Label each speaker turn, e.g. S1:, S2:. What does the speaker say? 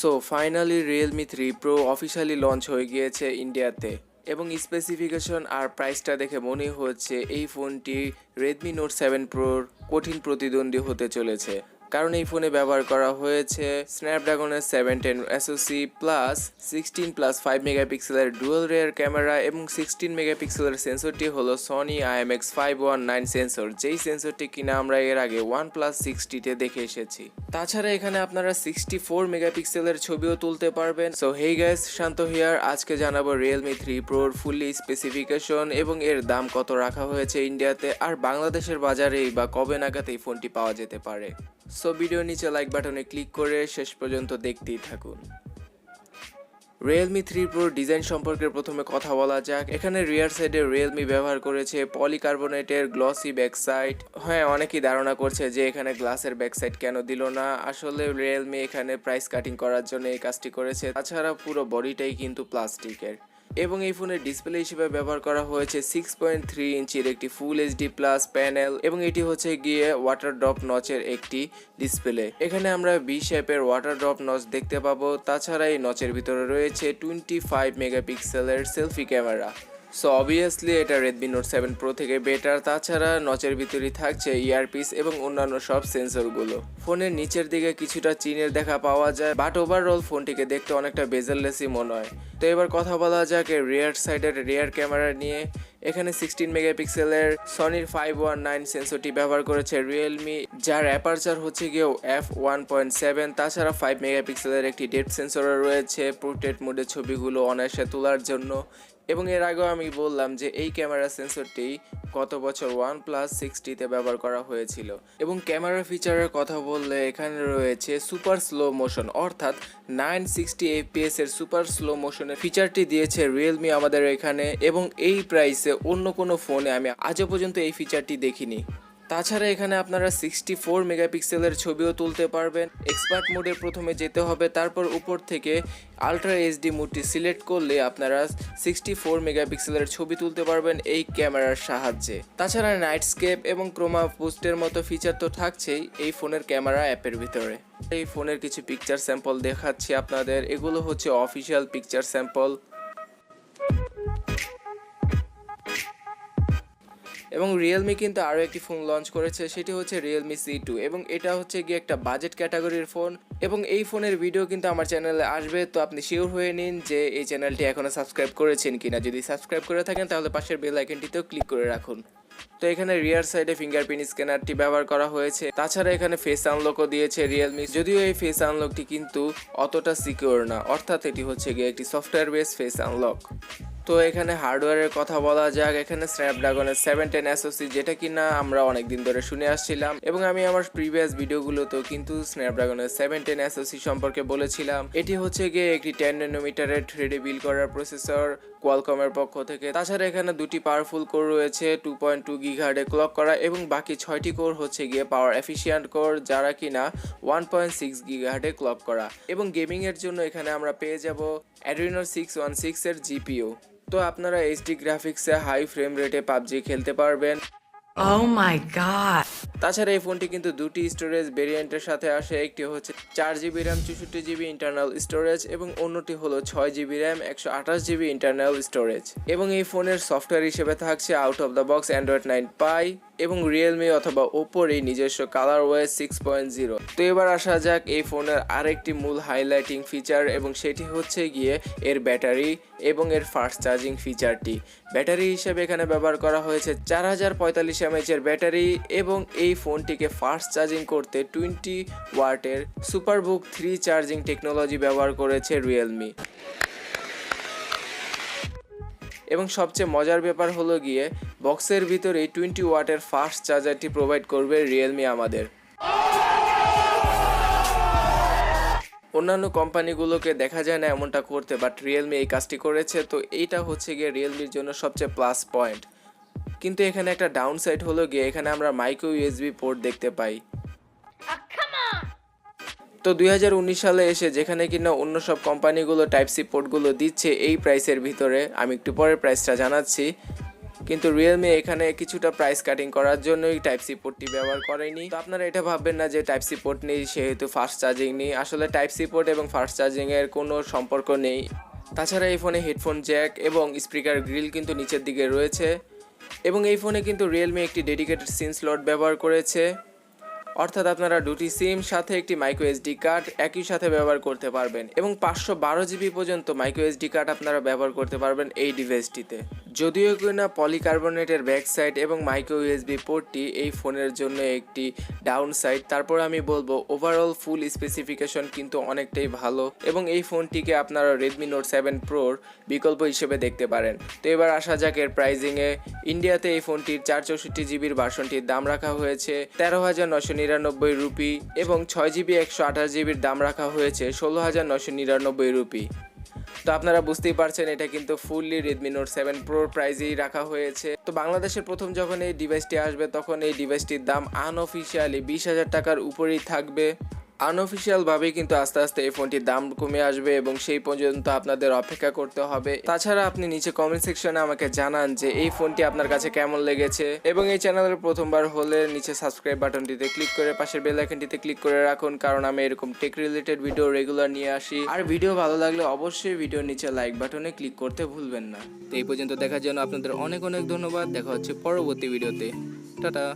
S1: So finally Realme three pro officially launch হয়ে গিয়েছে ইন্ডিয়াতে এবং স্পেসিফিকেশন আর প্রাইসটা দেখে মনে হচ্ছে এই ফোনটি রেডমি নোট সেভেন প্রোর কঠিন প্রতিদ্বন্দ্বী হতে চলেছে। কারণ এই ফোনে ব্যবহার করা হয়েছে স্ন্যাপড্রাগনের seven ten SoC plus sixteen plus five মেগাপিক্সেলের ডুয়েল রেয়ার ক্যামেরা এবং সিক্সটিন মেগাপিক্সেলের সেন্সরটি হলো Sony IMX five one nine sensor যেই সেন্সরটি কিনা আমরা এর আগে ওয়ান প্লাস সিক্সটিতে দেখে এসেছি। তাছাড়া এখানে আপনারা সিক্সটি ফোর মেগাপিক্সেলের ছবিও তুলতে পারবেন। So hey guys Shanto here আজকে জানাব রিয়েলমি থ্রি প্রোর ফুললি স্পেসিফিকেশন এবং এর দাম কত রাখা হয়েছে ইন্ডিয়াতে আর বাংলাদেশের বাজারেই বা কবে নাগাদ এই ফোনটি পাওয়া যেতে পারে। সো ভিডিও নিচে লাইক বাটনে ক্লিক করে শেষ পর্যন্ত দেখতেই থাকুন। রিয়েলমি থ্রি প্রোর ডিজাইন সম্পর্কে প্রথমে কথা বলা যাক। এখানে রিয়ার সাইডে রিয়েলমি ব্যবহার করেছে পলিকার্বনেটের গ্লসি ব্যাক সাইড হ্যাঁ অনেকেই ধারণা করছে যে এখানে গ্লাসের ব্যাক সাইড কেন দিল না। আসলে রিয়েলমি এখানে প্রাইস কাটিং করার জন্য এই কাজটি করেছে। তাছাড়া পুরো বডিটাই কিন্তু প্লাস্টিকের এবং এই ফোনের ডিসপ্লে হিসেবে ব্যবহার করা হয়েছে সিক্স পয়েন্ট থ্রি ইঞ্চির একটি ফুল এইচডি প্লাস প্যানেল এবং এটি হচ্ছে গিয়ে ওয়াটার ড্রপ নচের একটি ডিসপ্লে এখানে আমরা বি শেপের ওয়াটার ড্রপ নচ দেখতে পাবো। তাছাড়া এই নচের ভিতরে রয়েছে টোয়েন্টি ফাইভ মেগাপিক্সেলের সেলফি ক্যামেরা সো অবভিয়াসলি এটা রেডমি নোট সেভেন প্রো থেকে বেটার তাছাড়া নচের ভিতরেই থাকছে ইয়ারপিস এবং অন্যান্য সব সেন্সরগুলো ফোনের নিচের দিকে কিছুটা চিনের দেখা পাওয়া যায় বাট ওভারঅল ফোনটিকে দেখতে অনেকটা বেজারলেসই মনে হয়। তো এবার কথা বলা যাক রিয়ার সাইডের রিয়ার ক্যামেরা নিয়ে। এখানে সিক্সটিন মেগাপিক্সেলের সনির ফাইভ ওয়ান নাইন সেন্সরটি ব্যবহার করেছে রিয়েলমি যার অ্যাপারচার হচ্ছে গিয়েও এফ ওয়ান পয়েন্ট সেভেন তাছাড়া ফাইভ মেগাপিক্সেলের একটি ডেট সেন্সরও রয়েছে। পোর্ট্রেট মোডে ছবিগুলো অনায়াসে তোলার জন্য। এবং এর আগেও আমি বললাম যে এই ক্যামেরা সেন্সরটি গত বছর ওয়ান প্লাস সিক্সটিতে ব্যবহার করা হয়েছিল। এবং ক্যামেরা ফিচারের কথা বললে এখানে রয়েছে সুপার স্লো মোশন অর্থাৎ নাইন সিক্সটি এফপিএস এর সুপার স্লো মোশনের ফিচারটি দিয়েছে রিয়েলমি আমাদের এখানে। এবং এই প্রাইসে অন্য কোনো ফোনে আমি আজও পর্যন্ত এই ফিচারটি দেখিনি। তাছাড়া এখানে আপনারা সিক্সটি ফোর মেগাপিক্সেলের ছবিও তুলতে পারবেন। এক্সপার্ট মোডে প্রথমে যেতে হবে, তারপর উপর থেকে আলট্রা এইচডি মোডটি সিলেক্ট করলে আপনারা সিক্সটি ফোর মেগাপিক্সেলের ছবি তুলতে পারবেন এই ক্যামেরার সাহায্যে। তাছাড়া নাইটস্কেপ এবং ক্রোমা বুস্টের মতো ফিচার তো থাকছেই এই ফোনের ক্যামেরা অ্যাপের ভিতরে। এই ফোনের কিছু পিকচার স্যাম্পল দেখাচ্ছি আপনাদের। এগুলো হচ্ছে অফিসিয়াল পিকচার স্যাম্পল এবং রিয়েলমি কিন্তু আরও একটি ফোন লঞ্চ করেছে, সেটি হচ্ছে রিয়েলমি সি টু এবং এটা হচ্ছে গিয়ে একটা বাজেট ক্যাটাগরির ফোন এবং এই ফোনের ভিডিও কিন্তু আমার চ্যানেলে আসবে, তো আপনি শিওর হয়ে নিন যে এই চ্যানেলটি এখনও সাবস্ক্রাইব করেছেন কিনা। যদি সাবস্ক্রাইব করে থাকেন, তাহলে পাশের বেল আইকনটিতেও ক্লিক করে রাখুন। তো এখানে রিয়ার সাইডে ফিঙ্গারপ্রিন্ট স্ক্যানারটি ব্যবহার করা হয়েছে। তাছাড়া এখানে ফেস আনলকও দিয়েছে রিয়েলমি যদিও এই ফেস আনলকটি কিন্তু অতটা সিকিউর না। অর্থাৎ এটি হচ্ছে গিয়ে একটি সফটওয়্যার বেস ফেস আনলক তো এখানে হার্ডওয়্যারের কথা বলা যাক। এখানে স্ন্যাপড্রাগনের সেভেন টেন এসওসি যেটা কিনা আমরা অনেকদিন ধরে শুনে আসছিলাম এবং আমি আমার প্রিভিয়াস ভিডিওগুলোতেও কিন্তু স্ন্যাপড্রাগনের সেভেন টেন এসওসি সম্পর্কে বলেছিলাম। এটি হচ্ছে গিয়ে একটি টেন ন্যানোমিটারের থ্রিডি বিল করার প্রসেসর কোয়ালকমের পক্ষ থেকে। তাছাড়া এখানে দুটি পাওয়ারফুল কোর রয়েছে two point two gigahertz clock করা এবং বাকি ছয়টি কোর হচ্ছে গিয়ে পাওয়ার এফিসিয়েন্ট কোর যারা কিনা one point six gigahertz clock করা। এবং গেমিংয়ের জন্য এখানে আমরা পেয়ে যাব অ্যাড্রিনো সিক্স ওয়ান সিক্স এর জিপিও তো আপনারা এইচডি গ্রাফিক্সে হাই ফ্রেম রেটে পাবজি খেলতে পারবেন
S2: Oh মাই god.
S1: তাছাড়া এই ফোনটি কিন্তু দুটি স্টোরেজ ভেরিয়েন্টের সাথে আসে। একটি হচ্ছে চার জিবি র্যাম চৌষট্টি জিবি ইন্টারনাল স্টোরেজ এবং অন্যটি হলো ছয় জিবি র্যাম একশো আঠাশ জিবি ইন্টারনাল স্টোরেজ এবং এই ফোনের সফটওয়্যার হিসেবে থাকছে out of the box Android nine pie এবং রিয়েলমি অথবা ওপোর এই নিজস্ব colour OS six point zero তো এবার আসা যাক এই ফোনের আরেকটি মূল হাইলাইটিং ফিচার এবং সেটি হচ্ছে গিয়ে এর ব্যাটারি এবং এর ফাস্ট চার্জিং ফিচারটি ব্যাটারি হিসেবে এখানে ব্যবহার করা হয়েছে চার হাজার পঁয়তাল্লিশ এমএচের ব্যাটারি এবং এই ফোনটিকে ফাস্ট চার্জিং করতে টোয়েন্টি ওয়াটের সুপারবুক থ্রি চার্জিং টেকনোলজি ব্যবহার করেছে রিয়েলমি এবং সবচেয়ে মজার ব্যাপার হলো গিয়ে বক্সের ভিতরে টোয়েন্টি ওয়াটের ফাস্ট চার্জারটি প্রোভাইড করবে রিয়েলমি আমাদের। অন্যান্য কোম্পানিগুলোকে দেখা যায় না এমনটা করতে বাট রিয়েলমি এই কাজটি করেছে। তো এইটা হচ্ছে গিয়ে রিয়েলমির জন্য সবচেয়ে প্লাস পয়েন্ট কিন্তু এখানে একটা ডাউন সাইড হলো গিয়ে এখানে আমরা মাইক্রো ইউএসবি পোর্ট দেখতে পাই। তো দুই হাজার উনিশ সালে এসে যেখানে কিনা অন্য সব কোম্পানিগুলো টাইপ সি পোর্টগুলো দিচ্ছে এই প্রাইসের ভিতরে। আমি একটু পরে প্রাইসটা জানাচ্ছি। কিন্তু রিয়েলমি এখানে কিছুটা প্রাইস কাটিং করার জন্যই টাইপ সি পোর্টটি ব্যবহার করেনি। তো আপনারা এটা ভাববেন না যে টাইপ সি পোর্ট নেই সেহেতু ফাস্ট চার্জিং নেই। আসলে টাইপ সি পোর্ট এবং ফাস্ট চার্জিংয়ের কোনো সম্পর্ক নেই। তাছাড়া এই ফোনে হেডফোন জ্যাক এবং স্পিকার গ্রিল কিন্তু নিচের দিকে রয়েছে। এবং এই ফোনে কিন্তু রিয়েলমি একটি ডেডিকেটেড সিম স্লট ব্যবহার করেছে। অর্থাৎ আপনারা দুটি সিম সাথে একটি মাইক্রো এসডি কার্ড একই সাথে ব্যবহার করতে পারবেন এবং পাঁচশো বারো জিবি পর্যন্ত মাইক্রো এসডি কার্ড আপনারা ব্যবহার করতে পারবেন এই ডিভাইসটিতে যদিও কিনা পলিকার্বনেটের ব্যাক সাইড এবং মাইক্রো ইউএসবি পোর্টটি এই ফোনের জন্য একটি ডাউন সাইড তারপর আমি বলব ওভারঅল ফুল স্পেসিফিকেশন কিন্তু অনেকটাই ভালো এবং এই ফোনটিকে আপনারা রেডমি নোট সেভেন প্রোর বিকল্প হিসেবে দেখতে পারেন। তো এবার আসা যাক এর প্রাইজিংয়ে ইন্ডিয়াতে এই ফোনটির চার চৌষট্টি জিবির ভার্সনটির দাম রাখা হয়েছে তেরো হাজার নশো নিরানব্বই রুপি এবং ছয় জিবি একশো আঠাশ জিবির দাম রাখা হয়েছে ষোলো হাজার নশো নিরানব্বই রুপি। তো আপনারা বুঝতেই পারছেন, এটা কিন্তু fully Redmi note seven pro প্রাইজেই রাখা হয়েছে। তো বাংলাদেশের প্রথম যখন এই ডিভাইসটি আসবে, তখন এই ডিভাইসটির দাম আনঅফিসিয়ালি বিশ হাজার টাকার উপরেই থাকবে। আনঅফিসিয়াল ভাবেই কিন্তু আস্তে আস্তে এই ফোনটির দাম কমে আসবে এবং সেই পর্যন্ত আপনাদের অপেক্ষা করতে হবে। তাছাড়া আপনি নিচে কমেন্ট সেকশনে আমাকে জানান যে এই ফোনটি আপনার কাছে কেমন লেগেছে এবং এই চ্যানেলের প্রথমবার হলে নিচে সাবস্ক্রাইব বাটনটিতে ক্লিক করে পাশের বেল আইকনটিতে ক্লিক করে রাখুন, কারণ আমি এরকম টেক রিলেটেড ভিডিও রেগুলার নিয়ে আসি। আর ভিডিও ভালো লাগলে অবশ্যই ভিডিওর নিচে লাইক বাটনে ক্লিক করতে ভুলবেন না। তো এই পর্যন্ত দেখার জন্য আপনাদের অনেক অনেক ধন্যবাদ। দেখা হচ্ছে পরবর্তী ভিডিওতে টাটা।